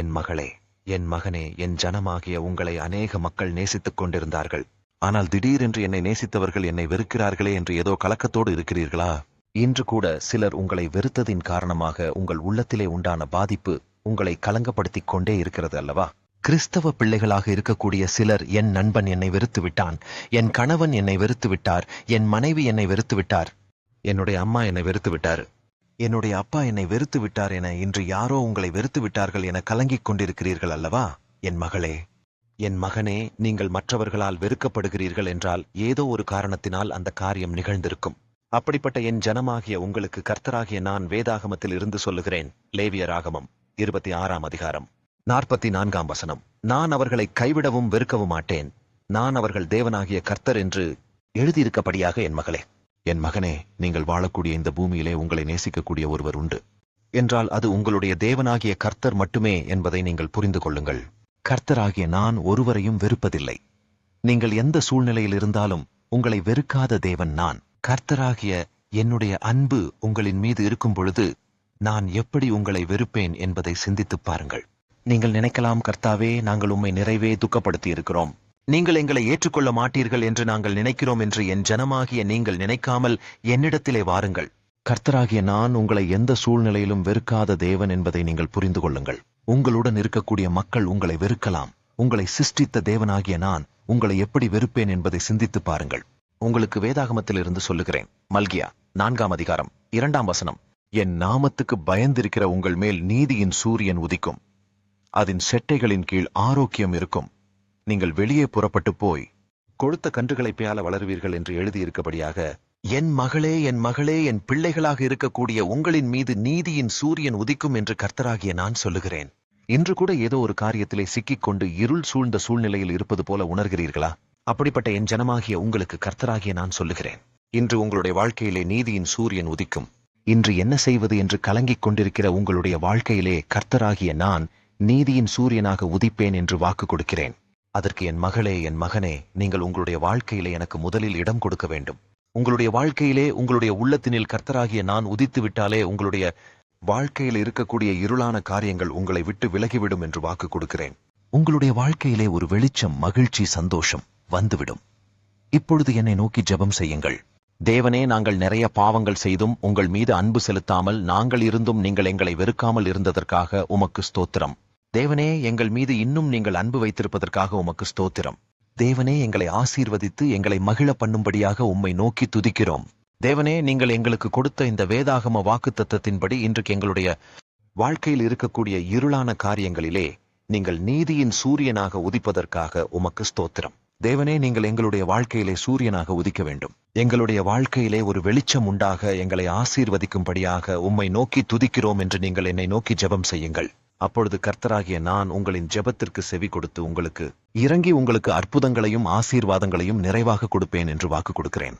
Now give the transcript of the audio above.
என் மகளே என் மகனே என் ஜனமாகிய உங்களை அநேக மக்கள் நேசித்துக் கொண்டிருந்தார்கள். ஆனால் திடீரென்று என்னை நேசித்தவர்கள் என்னை வெறுக்கிறார்களே என்று ஏதோ கலக்கத்தோடு இருக்கிறீர்களா? இன்று கூட சிலர் உங்களை வெறுத்ததின் காரணமாக உங்கள் உள்ளத்திலே உண்டான பாதிப்பு உங்களை கலங்கப்படுத்திக் கொண்டே இருக்கிறது அல்லவா? கிறிஸ்தவ பிள்ளைகளாக இருக்கக்கூடிய சிலர் என் நண்பன் என்னை வெறுத்து விட்டான் என் கணவன் என்னை வெறுத்து விட்டார் என் மனைவி என்னை வெறுத்து விட்டார். என்னுடைய அம்மா என்னை வெறுத்து விட்டார். என்னுடைய அப்பா என்னை வெறுத்து விட்டார் என இன்று யாரோ உங்களை வெறுத்து விட்டார்கள் என கலங்கிக் கொண்டிருக்கிறீர்கள் அல்லவா? என் மகளே என் மகனே நீங்கள் மற்றவர்களால் வெறுக்கப்படுகிறீர்கள் என்றால் ஏதோ ஒரு காரணத்தினால் அந்த காரியம் நிகழ்ந்திருக்கும். அப்படிப்பட்ட என் ஜனமாகிய உங்களுக்கு கர்த்தராகிய நான் வேதாகமத்தில் இருந்து சொல்லுகிறேன். லேவியராகமம் இருபத்தி ஆறாம் அதிகாரம் நாற்பத்தி நான்காம் வசனம். நான் அவர்களை கைவிடவும் வெறுக்கவும் மாட்டேன். நான் அவர்கள் தேவனாகிய கர்த்தர் என்று எழுதியிருக்கபடியாக என் மகளே. என் மகனே நீங்கள் வாழக்கூடிய இந்த பூமியிலே உங்களை நேசிக்கக்கூடிய ஒருவர் உண்டு. என்றால் அது உங்களுடைய தேவனாகிய கர்த்தர் மட்டுமே என்பதை நீங்கள் புரிந்து கொள்ளுங்கள். கர்த்தராகிய நான் ஒருவரையும் வெறுப்பதில்லை. நீங்கள் எந்த சூழ்நிலையில் இருந்தாலும் உங்களை வெறுக்காத தேவன் நான். கர்த்தராகிய என்னுடைய அன்பு உங்களின் மீது இருக்கும் பொழுது நான் எப்படி உங்களை வெறுப்பேன் என்பதை சிந்தித்துப் பாருங்கள். நீங்கள் நினைக்கலாம் கர்த்தாவே நாங்கள் உம்மை நிறைவே துக்கப்படுத்தி இருக்கிறோம் நீங்கள் எங்களை ஏற்றுக்கொள்ள மாட்டீர்கள் என்று நாங்கள் நினைக்கிறோம் என்று என் ஜனமாகிய நீங்கள் நினைக்காமல் என்னிடத்திலே வாருங்கள். கர்த்தராகிய நான் உங்களை எந்த சூழ்நிலையிலும் வெறுக்காத தேவன் என்பதை நீங்கள் புரிந்து கொள்ளுங்கள். உங்களுடன் இருக்கக்கூடிய மக்கள் உங்களை வெறுக்கலாம். உங்களை சிருஷ்டித்த தேவனாகிய நான் உங்களை எப்படி வெறுப்பேன் என்பதை சிந்தித்து பாருங்கள். உங்களுக்கு வேதாகமத்தில் இருந்து சொல்லுகிறேன். மல்கியா நான்காம் அதிகாரம் இரண்டாம் வசனம். என் நாமத்துக்கு பயந்திருக்கிற உங்கள் மேல் நீதியின் சூரியன் உதிக்கும். அதன் செட்டைகளின் கீழ் ஆரோக்கியம் இருக்கும். நீங்கள் வெளியே புறப்பட்டு போய் கொழுத்த கன்றுகளை பேயால வளருவீர்கள் என்று எழுதியிருக்கபடியாக என் மகளே என் மகளே என் பிள்ளைகளாக இருக்கக்கூடிய உங்களின் மீது நீதியின் சூரியன் உதிக்கும் என்று கர்த்தராகிய நான் சொல்லுகிறேன். இன்று கூட ஏதோ ஒரு காரியத்திலே சிக்கிக் கொண்டு இருள் சூழ்ந்த சூழ்நிலையில் இருப்பது போல உணர்கிறீர்களா? அப்படிப்பட்ட என் ஜனமாகிய உங்களுக்கு கர்த்தராகிய நான் சொல்லுகிறேன். இன்று உங்களுடைய வாழ்க்கையிலே நீதியின் சூரியன் உதிக்கும். இன்று என்ன செய்வது என்று கலங்கிக் கொண்டிருக்கிற உங்களுடைய வாழ்க்கையிலே கர்த்தராகிய நான் நீதியின் சூரியனாக உதிப்பேன் என்று வாக்கு கொடுக்கிறேன். அதற்கு என் மகளே என் மகனே நீங்கள் உங்களுடைய வாழ்க்கையிலே எனக்கு முதலில் இடம் கொடுக்க வேண்டும். உங்களுடைய வாழ்க்கையிலே உங்களுடைய உள்ளத்தினில் கர்த்தராகிய நான் உதித்து விட்டாலே உங்களுடைய வாழ்க்கையில் இருக்கக்கூடிய இருளான காரியங்கள் உங்களை விட்டு விலகிவிடும் என்று வாக்கு கொடுக்கிறேன். உங்களுடைய வாழ்க்கையிலே ஒரு வெளிச்சம் மகிழ்ச்சி சந்தோஷம் வந்துவிடும். இப்பொழுது என்னை நோக்கி ஜெபம் செய்யுங்கள். தேவனே நாங்கள் நிறைய பாவங்கள் செய்தும் உங்கள் மீது அன்பு செலுத்தாமல் நாங்கள் இருந்தும் நீங்கள் எங்களை வெறுக்காமல் இருந்ததற்காக உமக்கு ஸ்தோத்திரம். தேவனே எங்கள் மீது இன்னும் நீங்கள் அன்பு வைத்திருப்பதற்காக உமக்கு ஸ்தோத்திரம். தேவனே எங்களை ஆசீர்வதித்து எங்களை மகிழ பண்ணும்படியாக உம்மை நோக்கி துதிக்கிறோம். தேவனே நீங்கள் எங்களுக்கு கொடுத்த இந்த வேதாகம வாக்குத்தத்தத்தின்படி இன்றைக்கு எங்களுடைய வாழ்க்கையில் இருக்கக்கூடிய இருளான காரியங்களிலே நீங்கள் நீதியின் சூரியனாக உதிப்பதற்காக உமக்கு ஸ்தோத்திரம். தேவனே நீங்கள் எங்களுடைய வாழ்க்கையிலே சூரியனாக உதிக்க வேண்டும். எங்களுடைய வாழ்க்கையிலே ஒரு வெளிச்சம் உண்டாக எங்களை ஆசீர்வதிக்கும்படியாக உம்மை நோக்கி துதிக்கிறோம் என்று நீங்கள் என்னை நோக்கி ஜெபம் செய்யுங்கள். அப்பொழுது கர்த்தராகிய நான் உங்களின் ஜெபத்திற்கு செவி கொடுத்து உங்களுக்கு இறங்கி உங்களுக்கு அற்புதங்களையும் ஆசீர்வாதங்களையும் நிறைவாக கொடுப்பேன் என்று வாக்கு கொடுக்கிறேன்.